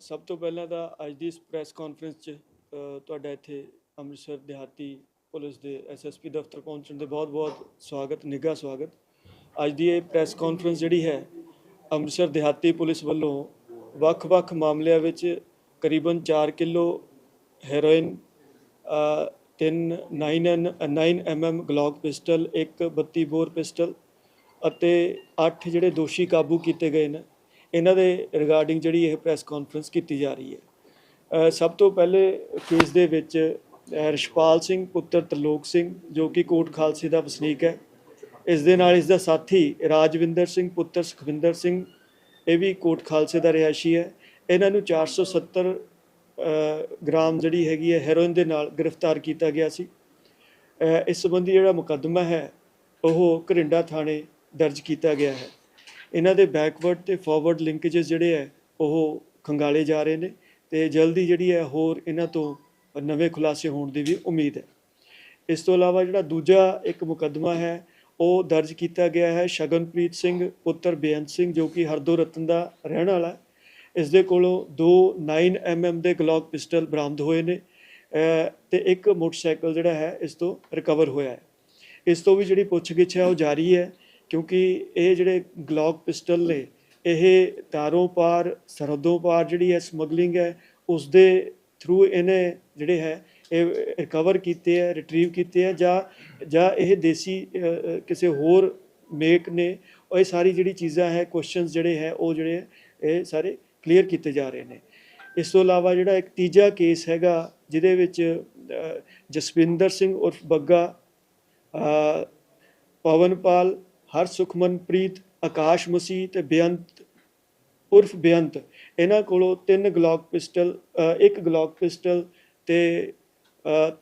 ਸਭ ਤੋਂ ਪਹਿਲਾਂ ਤਾਂ ਅੱਜ ਦੀ ਇਸ ਪ੍ਰੈਸ ਕਾਨਫਰੰਸ 'ਚ ਤੁਹਾਡਾ ਇੱਥੇ ਅੰਮ੍ਰਿਤਸਰ ਦਿਹਾਤੀ ਪੁਲਿਸ ਦੇ ਐਸਐਸਪੀ ਦਫ਼ਤਰ ਪਹੁੰਚਣ ਦੇ ਬਹੁਤ-ਬਹੁਤ ਸਵਾਗਤ ਨਿੱਘਾ ਸਵਾਗਤ। ਅੱਜ ਦੀ ਇਹ ਪ੍ਰੈਸ ਕਾਨਫਰੰਸ ਜਿਹੜੀ ਹੈ ਅੰਮ੍ਰਿਤਸਰ ਦਿਹਾਤੀ ਪੁਲਿਸ ਵੱਲੋਂ ਵੱਖ-ਵੱਖ ਮਾਮਲਿਆਂ ਵਿੱਚ ਕਰੀਬਨ 4 ਕਿਲੋ ਹੈਰੋਇਨ ਅ, ਤਿੰਨ 9 9 ਐਮਐਮ ਗਲੌਕ ਪਿਸਟਲ ਇੱਕ 32 ਬੋਰ ਪਿਸਟਲ ਅਤੇ 8 ਜਿਹੜੇ ਦੋਸ਼ੀ ਕਾਬੂ ਕੀਤੇ ਗਏ ਨੇ। ਇਹਨਾਂ ਦੇ ਰਿਗਾਰਡਿੰਗ ਜਿਹੜੀ ਇਹ ਪ੍ਰੈਸ ਕਾਨਫਰੰਸ ਕੀਤੀ ਜਾ ਰਹੀ ਹੈ। ਸਭ ਤੋਂ ਪਹਿਲੇ ਕੇਸ ਦੇ ਵਿੱਚ ਅ, ਰਿਸ਼ਪਾਲ ਸਿੰਘ ਪੁੱਤਰ ਤਰਲੋਕ ਸਿੰਘ ਜੋ ਕਿ ਕੋਟ ਖਾਲਸੇ ਦਾ ਵਸਨੀਕ ਹੈ। ਇਸ ਦੇ ਨਾਲ ਇਸ ਦਾ ਸਾਥੀ ਰਾਜਵਿੰਦਰ ਸਿੰਘ ਪੁੱਤਰ ਸੁਖਵਿੰਦਰ ਸਿੰਘ ਇਹ ਵੀ ਕੋਟ ਖਾਲਸੇ ਦਾ ਰਿਹਾਇਸ਼ੀ ਹੈ। ਇਹਨਾਂ ਨੂੰ 470 ਅ, ਗ੍ਰਾਮ ਜਿਹੜੀ ਹੈਗੀ ਹੈ ਹੈਰੋਇਨ ਦੇ ਨਾਲ ਗ੍ਰਿਫਤਾਰ ਕੀਤਾ ਗਿਆ ਸੀ। ਇਸ ਸੰਬੰਧੀ ਜਿਹੜਾ ਮੁਕੱਦਮਾ ਹੈ ਉਹ ਘਰਿੰਡਾ ਥਾਣੇ ਦਰਜ ਕੀਤਾ ਗਿਆ ਹੈ। ਇਹਨਾਂ ਦੇ ਬੈਕਵਰਡ ਤੇ ਫਾਰਵਰਡ ਲਿੰਕੇजेस ਜਿਹੜੇ ਹੈ, ਉਹ ਖੰਗਾਲੇ ਜਾ ਰਹੇ ਨੇ ਤੇ ਜਲਦੀ ਜਿਹੜੀ ਹੈ ਹੋਰ ਇਹਨਾਂ ਤੋਂ ਨਵੇਂ ਖੁਲਾਸੇ ਹੋਣ ਦੀ ਵੀ ਉਮੀਦ ਹੈ। ਇਸ ਤੋਂ ਇਲਾਵਾ ਜਿਹੜਾ ਦੂਜਾ ਇੱਕ ਮੁਕੱਦਮਾ ਹੈ, ਉਹ ਦਰਜ ਕੀਤਾ ਗਿਆ ਹੈ ਸ਼ਗਨਪ੍ਰੀਤ ਸਿੰਘ, ਪੁੱਤਰ ਬੇਅੰਤ ਸਿੰਘ, ਜੋ ਕਿ ਹਰਦੋ ਰਤਨ ਦਾ ਰਹਿਣ ਵਾਲਾ ਹੈ। ਇਸ ਦੇ ਕੋਲੋਂ ਦੋ 9 mm ਦੇ ਗਲੌਕ ਪਿਸਟਲ ਬਰਾਮਦ ਹੋਏ ਨੇ, ਅਹ, ਤੇ ਇੱਕ ਮੋਟਰਸਾਈਕਲ ਜਿਹੜਾ ਹੈ, ਇਸ ਤੋਂ ਰਿਕਵਰ ਹੋਇਆ ਹੈ। ਇਸ ਤੋਂ ਵੀ ਜਿਹੜੀ ਪੁੱਛਗਿੱਛ ਹੈ, ਉਹ ਜਾਰੀ ਹੈ। ਕਿਉਂਕਿ ਇਹ ਜਿਹੜੇ ਗਲੌਕ ਪਿਸਟਲ ਨੇ ਇਹ ਤਾਰੋਂ ਪਾਰ ਸਰਹੱਦੋਂ ਪਾਰ ਜਿਹੜੀ ਹੈ ਸਮਗਲਿੰਗ ਹੈ ਉਸ ਦੇ ਥਰੂ ਇਹਨੇ ਜਿਹੜੇ ਹੈ ਇਹ ਰਿਕਵਰ ਕੀਤੇ ਹੈ ਰਿਟਰੀਵ ਕੀਤੇ ਹੈ ਜਾਂ ਜਾਂ ਇਹ ਦੇਸੀ ਕਿਸੇ ਹੋਰ ਮੇਕ ਨੇ ਉਹ ਇਹ ਸਾਰੀ ਜਿਹੜੀ ਚੀਜ਼ਾਂ ਹੈ ਕੁਐਸਚਨਸ ਜਿਹੜੇ ਹੈ ਉਹ ਜਿਹੜੇ ਇਹ ਸਾਰੇ ਕਲੀਅਰ ਕੀਤੇ ਜਾ ਰਹੇ ਨੇ। ਇਸ ਤੋਂ ਇਲਾਵਾ ਜਿਹੜਾ ਇੱਕ ਤੀਜਾ ਕੇਸ ਹੈਗਾ ਜਿਹਦੇ ਵਿੱਚ ਜਸਵਿੰਦਰ ਸਿੰਘ ਉਰਫ ਬੱਗਾ ਅ, ਹਰ ਸੁਖਮਨਪ੍ਰੀਤ ਆਕਾਸ਼ ਮਸੀਹ ਤੇ ਬੇਅੰਤ, ਉਰਫ ਬੇਅੰਤ। ਇਹਨਾਂ ਕੋਲੋਂ ਤਿੰਨ ਗਲੌਕ ਪਿਸਟਲ ਇੱਕ ਗਲੌਕ ਪਿਸਟਲ ਤੇ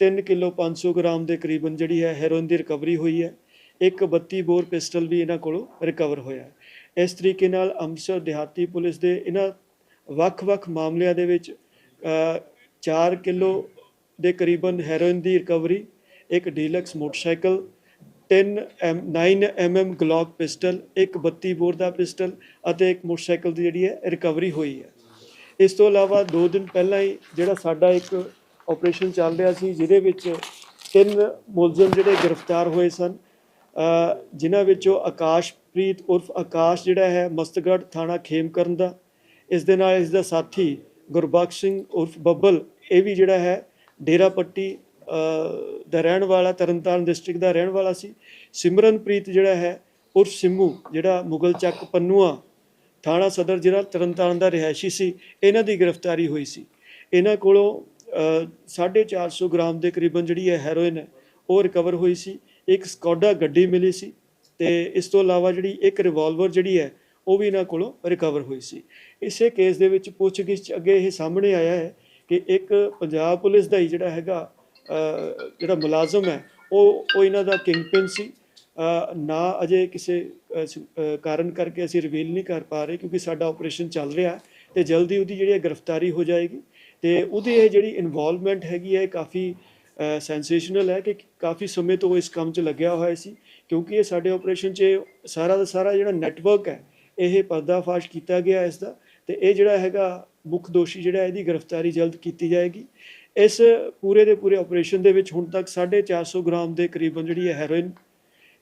3 ਕਿਲੋ 500 ਗ੍ਰਾਮ ਦੇ ਕਰੀਬਨ ਜਿਹੜੀ ਹੈ ਹੈਰੋਇਨ ਦੀ ਰਿਕਵਰੀ ਹੋਈ ਹੈ। ਇੱਕ 32 ਬੋਰ ਪਿਸਟਲ ਵੀ ਇਹਨਾਂ ਕੋਲੋਂ ਰਿਕਵਰ ਹੋਇਆ ਹੈ। ਇਸ ਤਰੀਕੇ ਨਾਲ ਅੰਮ੍ਰਿਤਸਰ ਦਿਹਾਤੀ ਪੁਲਿਸ ਦੇ ਇਹਨਾਂ ਵੱਖ-ਵੱਖ ਮਾਮਲਿਆਂ ਦੇ ਵਿੱਚ 4 ਕਿਲੋ ਦੇ ਕਰੀਬਨ ਹੈਰੋਇਨ ਦੀ ਰਿਕਵਰੀ ਇੱਕ deluxe motorcycle 10 M 9 MM Glock pistol ਇੱਕ 32 ਬੋਰ ਦਾ ਪਿਸਟਲ ਅਤੇ ਇੱਕ ਮੋਟਰਸਾਈਕਲ ਦੀ ਜਿਹੜੀ ਹੈ ਰਿਕਵਰੀ ਹੋਈ ਹੈ। ਇਸ ਤੋਂ ਇਲਾਵਾ 2 ਦਿਨ ਪਹਿਲਾਂ ਹੀ ਜਿਹੜਾ ਸਾਡਾ ਇੱਕ ਆਪਰੇਸ਼ਨ ਚੱਲ ਰਿਹਾ ਸੀ, ਜਿਹਦੇ ਵਿੱਚ ਤਿੰਨ ਮੁਲਜ਼ਮ ਜਿਹੜੇ ਗ੍ਰਿਫਤਾਰ ਹੋਏ ਸਨ ਜਿਨ੍ਹਾਂ ਵਿੱਚੋਂ ਆਕਾਸ਼ਪ੍ਰੀਤ ਉਰਫ ਆਕਾਸ਼ ਜਿਹੜਾ ਹੈ ਮਸਤਗੜ੍ਹ ਥਾਣਾ ਖੇਮਕਰਨ ਦਾ, ਇਸ ਦੇ ਨਾਲ ਇਸ ਦਾ ਸਾਥੀ ਗੁਰਬਖਸ਼ ਸਿੰਘ ਉਰਫ ਬੱਬਲ, ਇਹ ਵੀ ਜਿਹੜਾ ਹੈ ਡੇਰਾ ਪੱਟੀ ਦਾ ਰਹਿਣ ਵਾਲਾ ਤਰਨਤਾਰਨ ਡਿਸਟ੍ਰਿਕਟ ਦਾ ਰਹਿਣ ਵਾਲਾ ਸੀ। ਸਿਮਰਨਪ੍ਰੀਤ ਜਿਹੜਾ ਹੈ ਉਰ ਸਿੰਮੂ ਜਿਹੜਾ ਮੁਗਲ ਚੱਕ ਪੰਨੂਆ ਥਾਣਾ ਸਦਰ ਜ਼ਿਲ੍ਹਾ ਤਰਨਤਾਰਨ ਦਾ ਰਿਹਾਇਸ਼ੀ ਸੀ ਇਹਨਾਂ ਦੀ ਗ੍ਰਿਫਤਾਰੀ ਹੋਈ ਸੀ। ਇਹਨਾਂ ਕੋਲੋਂ ਅ, 450 ਗ੍ਰਾਮ ਦੇ ਕਰੀਬਨ ਜਿਹੜੀ ਹੈ ਹੈਰੋਇਨ ਹੈ ਉਹ ਰਿਕਵਰ ਹੋਈ ਸੀ। ਇੱਕ ਸਕੋਡਾ ਗੱਡੀ ਮਿਲੀ ਸੀ ਤੇ ਇਸ ਤੋਂ ਇਲਾਵਾ ਜਿਹੜੀ ਇੱਕ ਰਿਵਾਲਵਰ ਜਿਹੜੀ ਹੈ ਉਹ ਵੀ ਇਹਨਾਂ ਕੋਲੋਂ ਰਿਕਵਰ ਹੋਈ ਸੀ। ਇਸੇ ਕੇਸ ਦੇ ਵਿੱਚ ਪੁੱਛਗਿੱਛ ਅੱਗੇ ਇਹ ਸਾਹਮਣੇ ਆਇਆ ਹੈ ਕਿ ਇੱਕ ਪੰਜਾਬ ਪੁਲਿਸ ਦਾ ਹੀ ਜਿਹੜਾ ਹੈਗਾ ਜਿਹੜਾ ਮੁਲਾਜ਼ਮ ਹੈ, ਉਹ ਉਹ ਇਹਨਾਂ ਦਾ ਕਿੰਗਪਿਨ ਸੀ। ਨਾ ਅਜੇ ਕਿਸੇ ਕਾਰਨ ਕਰਕੇ ਅਸੀਂ ਰਿਵੀਲ ਨਹੀਂ ਕਰ ਪਾ ਰਹੇ ਕਿਉਂਕਿ ਸਾਡਾ ਆਪਰੇਸ਼ਨ ਚੱਲ ਰਿਹਾ ਹੈ ਤੇ ਜਲਦੀ ਉਹਦੀ ਜਿਹੜੀ ਹੈ ਗ੍ਰਿਫਤਾਰੀ ਹੋ ਜਾਏਗੀ ਤੇ ਉਹਦੀ ਇਹ ਜਿਹੜੀ ਇਨਵੋਲਵਮੈਂਟ ਹੈਗੀ ਹੈ, ਇਹ ਕਾਫੀ ਸੈਂਸੇਸ਼ਨਲ ਹੈ ਕਿ ਕਾਫੀ ਸਮੇਂ ਤੋਂ ਉਹ ਇਸ ਕੰਮ 'ਚ ਲੱਗਿਆ ਹੋਇਆ ਸੀ ਕਿਉਂਕਿ ਇਹ ਸਾਡੇ ਆਪਰੇਸ਼ਨ 'ਚ ਸਾਰਾ ਦਾ ਸਾਰਾ ਜਿਹੜਾ ਨੈਟਵਰਕ ਹੈ, ਇਹ ਪਰਦਾਫਾਸ਼ ਕੀਤਾ ਗਿਆ ਇਸ ਦਾ ਤੇ ਇਹ ਜਿਹੜਾ ਹੈਗਾ ਮੁੱਖ ਦੋਸ਼ੀ ਜਿਹੜਾ ਇਹਦੀ ਗ੍ਰਿਫਤਾਰੀ ਜਲਦ ਕੀਤੀ ਜਾਏਗੀ। ਇਸ ਪੂਰੇ ਦੇ ਪੂਰੇ ਆਪਰੇਸ਼ਨ ਦੇ ਵਿੱਚ ਹੁਣ ਤੱਕ 450 ਗ੍ਰਾਮ ਦੇ ਕਰੀਬਨ ਜਿਹੜੀ ਹੈ ਹੈਰੋਇਨ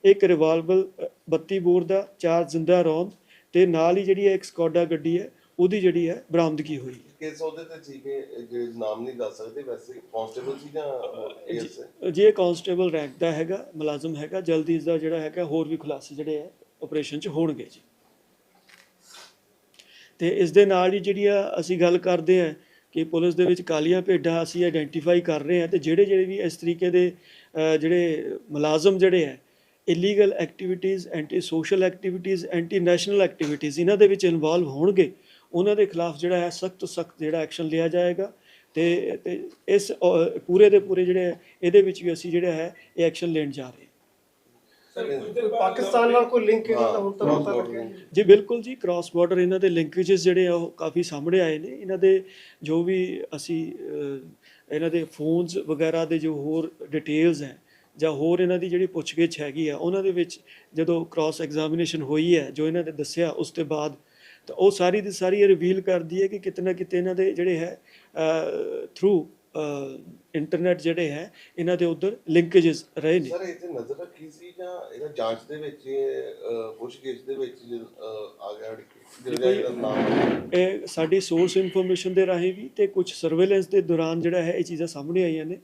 ਇੱਕ ਰਿਵਾਲਵਰ ਅ, 32 ਬੋਰ ਦਾ ਚਾਰ ਜ਼ਿੰਦਾ ਰੌਂਦ ਤੇ ਨਾਲ ਹੀ ਜਿਹੜੀ ਹੈ ਇੱਕ ਸਕੋਡਾ ਗੱਡੀ ਹੈ ਉਹਦੀ ਜਿਹੜੀ ਹੈ ਬਰਾਮਦਗੀ ਹੋਈ ਹੈ। ਕੇਸ ਉਹਦੇ ਤੇ ਸੀ ਕਿ ਜਿਹੜੇ ਨਾਮ ਨਹੀਂ ਦੱਸ ਸਕਦੇ ਵੈਸੇ ਕਾਂਸਟੇਬਲ ਸੀ ਜਾਂ ਜੇ ਕਾਂਸਟੇਬਲ ਰੈਂਕ ਦਾ ਹੈਗਾ ਮੁਲਾਜ਼ਮ ਹੈਗਾ ਜਲਦੀ ਇਸ ਦਾ ਜਿਹੜਾ ਹੈਗਾ ਹੋਰ ਵੀ ਖੁਲਾਸੇ ਜਿਹੜੇ ਹੈ ਆਪਰੇਸ਼ਨ 'ਚ ਹੋਣਗੇ ਜੀ। ਤੇ ਇਸ ਦੇ ਨਾਲ ਹੀ ਜਿਹੜੀ ਆ ਅਸੀਂ ਗੱਲ ਕਰਦੇ ਆ ਕਿ ਪੁਲਿਸ ਦੇ ਵਿੱਚ ਕਾਲੀਆਂ ਭੇਡਾਂ ਅਸੀਂ ਆਇਡੈਂਟੀਫਾਈ ਕਰ ਰਹੇ ਹਾਂ ਤੇ ਜਿਹੜੇ ਜਿਹੜੇ ਵੀ ਇਸ ਤਰੀਕੇ ਦੇ ਜਿਹੜੇ ਮੁਲਾਜ਼ਮ ਜਿਹੜੇ ਹੈ illegal activities anti social activities anti national activities ਇਹਨਾਂ ਦੇ ਵਿੱਚ ਇਨਵੋਲਵ ਹੋਣਗੇ ਉਹਨਾਂ ਦੇ ਖਿਲਾਫ ਜਿਹੜਾ ਹੈ ਸਖਤ ਤੋਂ ਸਖਤ ਜਿਹੜਾ ਐਕਸ਼ਨ ਲਿਆ ਜਾਏਗਾ ਤੇ ਇਸ ਅ, ਪੂਰੇ ਦੇ ਪੂਰੇ ਜਿਹੜੇ ਇਹਦੇ ਵਿੱਚ ਵੀ ਅਸੀਂ ਜਿਹੜਾ ਹੈ ਇਹ ਐਕਸ਼ਨ ਲੈਣ ਜਾ ਰਹੇ ਹਾਂ। ਪਾਕਿਸਤਾਨ ਨਾਲ ਕੋਈ ਲਿੰਕ ਇਹਨਾਂ ਦਾ ਹੁਣ ਤੱਕ ਪਤਾ ਲੱਗਿਆ ਜੀ? ਜੀ ਬਿਲਕੁਲ ਜੀ ਕ੍ਰਾਸ ਬਾਰਡਰ ਇਹਨਾਂ ਦੇ ਲਿੰਕੇजेस ਜਿਹੜੇ ਆ ਉਹ ਕਾਫੀ ਸਾਹਮਣੇ ਆਏ ਨੇ ਇਹਨਾਂ ਦੇ ਜੋ ਵੀ ਅਸੀਂ ਇਹਨਾਂ ਦੇ ਫੋਨਸ ਵਗੈਰਾ ਦੇ ਜੋ ਹੋਰ ਡਿਟੇਲਸ ਹੈ ਜਾਂ ਹੋਰ ਇਹਨਾਂ ਦੀ ਜਿਹੜੀ ਪੁੱਛਗਿੱਛ ਹੈਗੀ ਆ ਉਹਨਾਂ ਦੇ ਵਿੱਚ ਜਦੋਂ ਕ੍ਰਾਸ ਐਗਜ਼ਾਮੀਨੇਸ਼ਨ ਹੋਈ ਹੈ ਜੋ ਇਹਨਾਂ ਨੇ ਦੱਸਿਆ ਉਸ ਤੋਂ ਬਾਅਦ ਤਾਂ ਉਹ ਸਾਰੀ ਦੀ ਸਾਰੀ ਇਹ ਰਿਵੀਲ ਕਰਦੀ ਹੈ ਕਿ ਕਿਤੇ ਨਾ ਕਿਤੇ ਇਹਨਾਂ ਦੇ ਜਿਹੜੇ ਹੈ ਥਰੂ ਇੰਟਰਨੈਟ ਜਿਹੜੇ ਹੈ ਇਹਨਾਂ ਦੇ ਉਧਰ ਲਿੰਕੇजेस ਰਹੇ ਨੇ। ਸਰ ਇੱਥੇ ਨਜ਼ਰ ਰੱਖੀ ਸੀ ਜਾਂ ਇਹਦਾ ਜਾਂਚ ਦੇ ਵਿੱਚ ਪੁੱਛਗਿੱਛ ਦੇ ਵਿੱਚ ਆ ਗਿਆ ਇਹ ਸਾਡੀ ਸੋਰਸ ਇਨਫੋਰਮੇਸ਼ਨ ਦੇ ਰਾਹੀਂ ਵੀ ਤੇ ਕੁਝ ਸਰਵੇਲੈਂਸ ਦੇ ਦੌਰਾਨ ਜਿਹੜਾ ਹੈ ਇਹ ਚੀਜ਼ਾਂ ਸਾਹਮਣੇ ਆਈਆਂ ਨੇ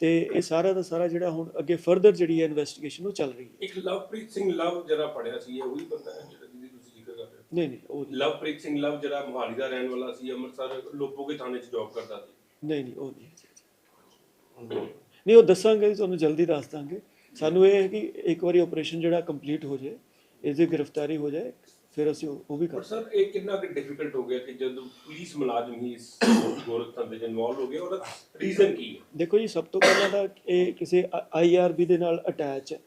ਤੇ ਇਹ ਸਾਰਾ ਦਾ ਸਾਰਾ ਜਿਹੜਾ ਹੁਣ ਅੱਗੇ ਫਰਦਰ ਜਿਹੜੀ ਹੈ ਇਨਵੈਸਟੀਗੇਸ਼ਨ ਉਹ ਚੱਲ ਰਹੀ ਹੈ। ਇੱਕ ਲਵਪ੍ਰੀਤ ਸਿੰਘ ਲਵ ਜਿਹੜਾ ਪੜਿਆ ਸੀ ਇਹ ਉਹੀ ਬੰਦਾ ਹੈ ਜਿਹੜਾ ਜਿਹਦੀ ਤੁਸੀਂ ਜ਼ਿਕਰ ਕਰ ਰਹੇ ਹੋ? ਨਹੀਂ ਨਹੀਂ ਉਹ। ਲਵਪ੍ਰੀਤ ਸਿੰਘ ਲਵ ਜਿਹੜਾ ਮੁਹਾਲੀ ਦਾ ਰਹਿਣ ਵਾਲਾ ਸੀ ਅੰਮ੍ਰਿਤਸਰ ਲੋਪੋਗੇ ਥਾਣੇ 'ਚ ਜੌਬ ਕਰਦਾ ਸੀ। ਨਹੀਂ ਨਹੀਂ ਉਹ ਨਹੀਂ ਨਹੀਂ ਉਹ ਦੱਸਾਂਗੇ ਤੁਹਾਨੂੰ ਜਲਦੀ ਦੱਸ ਦਾਂਗੇ। ਸਾਨੂੰ ਇਹ ਹੈ ਕਿ ਇੱਕ ਵਾਰੀ ਆਪਰੇਸ਼ਨ ਜਿਹੜਾ ਕੰਪਲੀਟ ਹੋ ਜਾਏ ਇਹਦੀ ਗ੍ਰਿਫਤਾਰੀ ਹੋ ਜਾਏ ਫਿਰ ਅਸੀਂ ਉਹ ਵੀ ਪਰ ਕਰ ਸਰ ਇਹ ਕਿੰਨਾ ਕਿ ਡਿਫਿਕਲਟ ਹੋ ਗਿਆ ਕਿ ਜਦੋਂ ਪੁਲਿਸ ਮੁਲਾਜ਼ਮ ਹੀ ਇਸ ਗੋਰਖ ਧੰਦੇ 'ਚ ਇਨਵੋਲਵ ਹੋ ਗਏ ਉਹਦਾ ਰੀਜ਼ਨ ਕੀ ਹੈ? ਦੇਖੋ ਜੀ ਸਭ ਤੋਂ ਪਹਿਲਾਂ ਤਾਂ ਇਹ ਕਿਸੇ ਆਈਆਰਬੀ ਦੇ ਨਾਲ ਅਟੈਚ ਹੈ।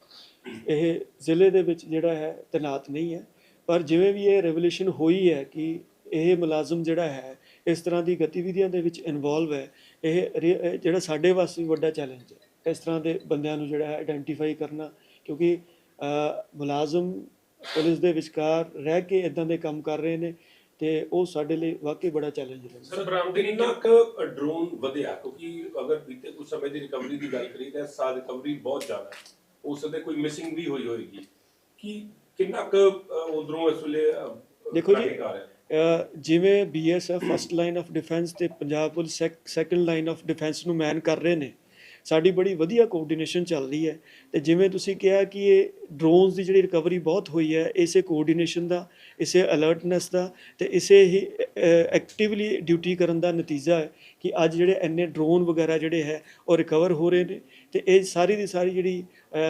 ਇਹ ਜ਼ਿਲ੍ਹੇ ਦੇ ਵਿੱਚ ਜਿਹੜਾ ਹੈ ਤੈਨਾਤ ਨਹੀਂ ਹੈ। ਪਰ ਜਿਵੇਂ ਵੀ ਇਹ ਰੈਵੋਲੂਸ਼ਨ ਹੋਈ ਹੈ ਕਿ ਇਹ ਮੁਲਾਜ਼ਮ ਜਿਹੜਾ ਹੈ ਇਸ ਤਰ੍ਹਾਂ ਦੀ ਗਤੀਵਿਧੀਆਂ ਦੇ ਵਿੱਚ ਇਨਵੋਲਵ ਹੈ। ਇਹ ਜਿਹੜਾ ਸਾਡੇ ਵਾਸਤੇ ਵੀ ਵੱਡਾ ਚੈਲੰਜ ਹੈ। ਇਸ ਤਰ੍ਹਾਂ ਦੇ ਬੰਦਿਆਂ ਨੂੰ ਜਿਹੜਾ ਹੈ ਆਇਡੈਂਟੀਫਾਈ ਕਰਨਾ ਕਿਉਂਕਿ ਮੁਲਾਜ਼ਮ ਪੁਲਿਸ ਦੇ ਵਿਚਕਾਰ ਰਹਿ ਕੇ ਇਦਾਂ ਦੇ ਕੰਮ ਕਰ ਰਹੇ ਨੇ ਤੇ ਉਹ ਸਾਡੇ ਲਈ ਵਾਕਈ ਬੜਾ ਚੈਲੰਜ ਹੈ। ਸਰ ਬਰਾਮਦਗੀ ਕਿੰਨਾ ਕੁ ਡਰੋਨ ਵਧਿਆ? ਕਿਉਂਕਿ ਅਗਰ ਬੀਤੇ ਕੁਝ ਸਮੇਂ ਦੀ ਰਿਕਵਰੀ ਦੀ ਗੱਲ ਕਰੀ ਤਾਂ ਸਾਲ ਰਿਕਵਰੀ ਬਹੁਤ ਜ਼ਿਆਦਾ ਹੈ। ਉਸ ਦੇ ਕੋਈ ਮਿਸਿੰਗ ਵੀ ਹੋਈ ਹੋਏਗੀ। ਕਿ ਕਿੰਨਾ ਕੁ ਉਧਰੋਂ ਇਸ ਵੇਲੇ ਦੇਖੋ ਜੀ, traffic ਆ ਰਿਹਾ ਹੈ? ਜਿਵੇਂ BSF first line of defence ਤੇ Punjab police second line of defence ਨੂੰ ਮੈਨ ਕਰ ਰਹੇ ਨੇ, ਸਾਡੀ ਬੜੀ ਵਧੀਆ ਕੋਆਰਡੀਨੇਸ਼ਨ ਚੱਲ ਰਹੀ ਹੈ ਤੇ ਜਿਵੇਂ ਤੁਸੀਂ ਕਿਹਾ ਕਿ ਇਹ ਡਰੋਨਸ ਦੀ ਜਿਹੜੀ ਰਿਕਵਰੀ ਬਹੁਤ ਹੋਈ ਹੈ, ਇਸੇ ਕੋਆਰਡੀਨੇਸ਼ਨ ਦਾ, ਇਸੇ ਅਲਰਟਨੈਸ ਦਾ ਤੇ ਇਸੇ ਹੀ ਐਕਟਿਵਲੀ ਡਿਊਟੀ ਕਰਨ ਦਾ ਨਤੀਜਾ ਹੈ ਕਿ ਅੱਜ ਜਿਹੜੇ ਇੰਨੇ ਡਰੋਨ ਵਗੈਰਾ ਜਿਹੜੇ ਹੈ ਉਹ ਰਿਕਵਰ ਹੋ ਰਹੇ ਨੇ ਤੇ ਇਹ ਸਾਰੀ ਦੀ ਸਾਰੀ ਜਿਹੜੀ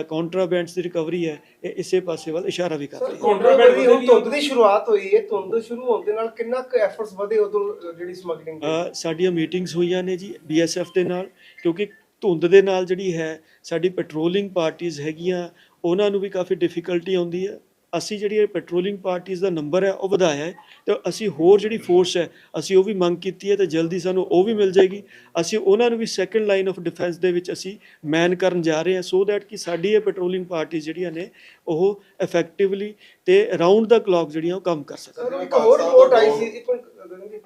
ਕੌਂਟਰਾਬੈਂਡਸ ਦੀ ਰਿਕਵਰੀ ਹੈ ਇਹ ਇਸੇ ਪਾਸੇ ਵੱਲ ਇਸ਼ਾਰਾ ਵੀ ਕਰ ਰਹੀ ਹੈ। ਕੰਟਰੋਵਰਸੀ ਦੀ ਹੁਣ ਧੁੰਦ ਦੀ ਸ਼ੁਰੂਆਤ ਹੋਈ ਹੈ ਧੁੰਦ ਸ਼ੁਰੂ ਹੋਣ ਦੇ ਨਾਲ ਕਿੰਨਾ ਕੁ ਐਫਰਟਸ ਵਧੇ ਉਦੋਂ ਜਿਹੜੀ ਸਮਗਲਿੰਗ ਦੇ? ਸਾਡੀਆਂ ਮੀਟਿੰਗਸ ਹੋਈਆਂ ਨੇ ਜੀ ਬੀਐਸਐਫ ਦੇ ਨਾਲ ਕਿਉਂਕਿ ਧੁੰਦ ਦੇ ਨਾਲ ਜਿਹੜੀ ਹੈ ਸਾਡੀ ਪੈਟਰੋਲਿੰਗ ਪਾਰਟੀਆਂ ਹੈਗੀਆਂ ਉਹਨਾਂ ਨੂੰ ਵੀ ਕਾਫੀ ਡਿਫਿਕਲਟੀ ਆਉਂਦੀ ਹੈ। ਅਸੀਂ ਜਿਹੜੀ ਇਹ ਪੈਟਰੋਲਿੰਗ ਪਾਰਟੀਆਂ ਦਾ ਨੰਬਰ ਹੈ, ਉਹ ਵਧਾਇਆ ਹੈ ਤੇ ਅਸੀਂ ਹੋਰ ਜਿਹੜੀ ਫੋਰਸ ਹੈ, ਅਸੀਂ ਉਹ ਵੀ ਮੰਗ ਕੀਤੀ ਹੈ ਤੇ ਜਲਦੀ ਸਾਨੂੰ ਉਹ ਵੀ ਮਿਲ ਜਾਏਗੀ। ਅਸੀਂ ਉਹਨਾਂ ਨੂੰ ਵੀ ਸੈਕੰਡ ਲਾਈਨ ਆਫ ਡਿਫੈਂਸ ਦੇ ਵਿੱਚ ਅਸੀਂ ਮੈਨ ਕਰਨ ਜਾ ਰਹੇ ਹਾਂ ਸੋ ਦੈਟ ਕਿ ਸਾਡੀ ਇਹ ਪੈਟਰੋਲਿੰਗ ਪਾਰਟੀਆਂ ਜਿਹੜੀਆਂ ਨੇ, ਉਹ ਇਫੈਕਟਿਵਲੀ ਤੇ ਰਾਉਂਡ ਦਾ ਕਲੌਕ ਜਿਹੜੀਆਂ ਉਹ ਕੰਮ ਕਰ ਸਕਣ। ਇੱਕ ਹੋਰ ਰਿਪੋਰਟ ਆਈ ਸੀ ਇੱਕ ਮਿੰਟ।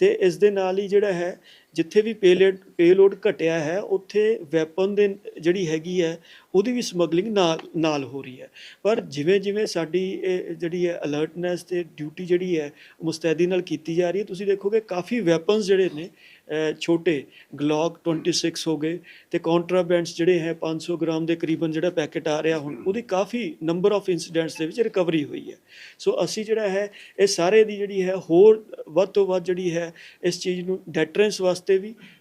ਤੇ ਇਸ ਦੇ ਨਾਲ ਹੀ ਜਿਹੜਾ ਹੈ, ਜਿੱਥੇ ਵੀ ਪੇਲੋਡ ਪੇਲੋਡ ਘਟਿਆ ਹੈ, ਉੱਥੇ ਵੈਪਨ ਦੇ ਜਿਹੜੀ ਹੈਗੀ ਹੈ, ਉਹਦੀ ਵੀ ਸਮਗਲਿੰਗ ਨਾਲ ਨਾਲ ਹੋ ਰਹੀ ਹੈ। ਪਰ ਜਿਵੇਂ ਜਿਵੇਂ ਸਾਡੀ ਇਹ ਜਿਹੜੀ ਹੈ ਅਲਰਟਨੈਸ ਤੇ ਡਿਊਟੀ ਜਿਹੜੀ ਹੈ, ਮੁਸਤੈਦੀ ਨਾਲ ਕੀਤੀ ਜਾ ਰਹੀ ਹੈ, ਤੁਸੀਂ ਦੇਖੋਗੇ ਕਾਫੀ ਵੈਪਨਸ ਜਿਹੜੇ ਨੇ ਛੋਟੇ ਗਲੌਕ 26 ਹੋ ਗਏ ਤੇ ਕੌਂਟਰਾਬੈਂਡਸ ਜਿਹੜੇ ਹੈ 500 ਗ੍ਰਾਮ ਦੇ ਕਰੀਬਨ ਜਿਹੜਾ ਪੈਕੇਟ ਆ ਰਿਹਾ ਹੁਣ, ਉਹਦੀ ਕਾਫੀ ਨੰਬਰ ਆਫ ਇਨਸੀਡੈਂਟਸ ਦੇ ਵਿੱਚ ਰਿਕਵਰੀ ਹੋਈ ਹੈ। ਸੋ ਅਸੀਂ ਜਿਹੜਾ ਹੈ, ਇਹ ਸਾਰੇ ਦੀ ਜਿਹੜੀ ਹੈ ਹੋਰ ਵੱਧ ਤੋਂ ਵੱਧ ਜਿਹੜੀ ਹੈ, ਇਸ ਚੀਜ਼ ਨੂੰ ਡੈਟਰੈਂਸ ਵਾਸਤੇ ਵੀ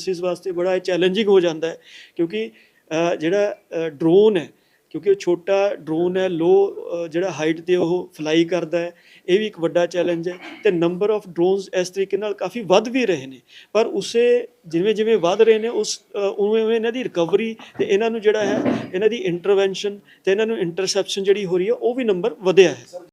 ਏਜੰਸੀਜ਼ ਵਾਸਤੇ ਬੜਾ ਚੈਲੰਜਿੰਗ ਹੋ ਜਾਂਦਾ ਹੈ, ਕਿਉਂਕਿ ਜਿਹੜਾ ਡਰੋਨ ਹੈ, ਕਿਉਂਕਿ ਉਹ ਛੋਟਾ ਡਰੋਨ ਹੈ ਲੋ ਜਿਹੜਾ ਹਾਈਟ ਤੇ ਉਹ ਫਲਾਈ ਕਰਦਾ ਹੈ, ਇਹ ਵੀ ਇੱਕ ਵੱਡਾ ਚੈਲੰਜ ਹੈ ਤੇ ਨੰਬਰ ਆਫ ਡਰੋਨਸ ਇਸ ਤਰੀਕੇ ਨਾਲ ਕਾਫੀ ਵੱਧ ਵੀ ਰਹੇ ਨੇ, ਪਰ ਉਸੇ ਜਿਵੇਂ ਜਿਵੇਂ ਵੱਧ ਰਹੇ ਨੇ, ਉਸ ਉਵੇਂ ਉਵੇਂ ਇਹਨਾਂ ਦੀ ਰਿਕਵਰੀ ਤੇ ਇਹਨਾਂ ਨੂੰ ਜਿਹੜਾ ਹੈ, ਇਹਨਾਂ ਦੀ ਇੰਟਰਵੈਂਸ਼ਨ ਤੇ ਇਹਨਾਂ ਨੂੰ ਇੰਟਰਸੈਪਸ਼ਨ ਜਿਹੜੀ ਹੋ ਰਹੀ ਹੈ, ਉਹ ਵੀ ਨੰਬਰ ਵਧਿਆ ਹੈ।